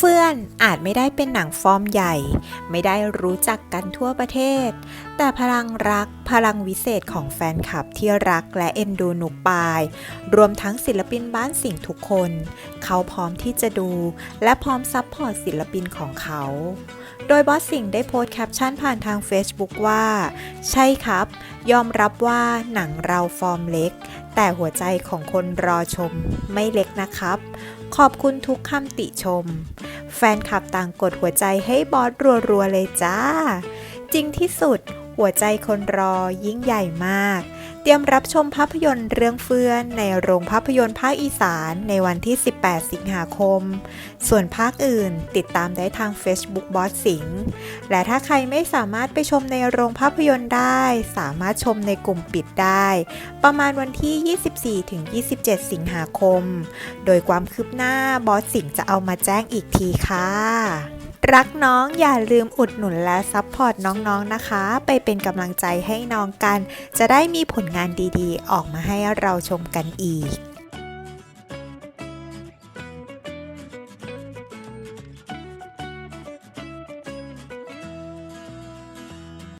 เฟื่อนอาจไม่ได้เป็นหนังฟอร์มใหญ่ ไม่ได้รู้จักกันทั่วประเทศ แต่พลังรักพลังวิเศษของแฟนคลับที่รักและเอ็นดูหนุกปาย รวมทั้งศิลปินบ้านสิ่งทุกคน เขาพร้อมที่จะดู และพร้อมซัพพอร์ตศิลปินของเขา โดยบอสสิงห์ได้โพสต์แคปชั่นผ่านทาง Facebook ว่า ใช่ครับ ยอมรับว่าหนังเราฟอร์มเล็ก แต่หัวใจของคนรอชมไม่เล็กนะครับ ขอบคุณทุกคำติชม แฟนคลับต่างกดหัวใจให้บอสรัวๆเลยจ้า จริงที่สุดหัวใจคนรอยิ่งใหญ่มาก เตรียมรับชมภาพยนตร์เรื่องเฟื่อน ในโรงภาพยนตร์ภาคอีสานในวันที่ 18 สิงหาคม ส่วนภาคอื่นติดตามได้ทาง Facebook บอสสิงห์และถ้าใครไม่สามารถไปชมในโรงภาพยนตร์ได้ สามารถชมในกลุ่มปิดได้ ประมาณวันที่ 24-27 สิงหาคม โดยความคืบหน้าบอสสิงห์จะเอามาแจ้งอีกทีค่ะ รักน้องอย่าลืมอุดหนุนและซัพพอร์ตน้องๆนะคะ ไปเป็นกำลังใจให้น้องกัน จะได้มีผลงานดีๆ ออกมาให้เราชมกันอีก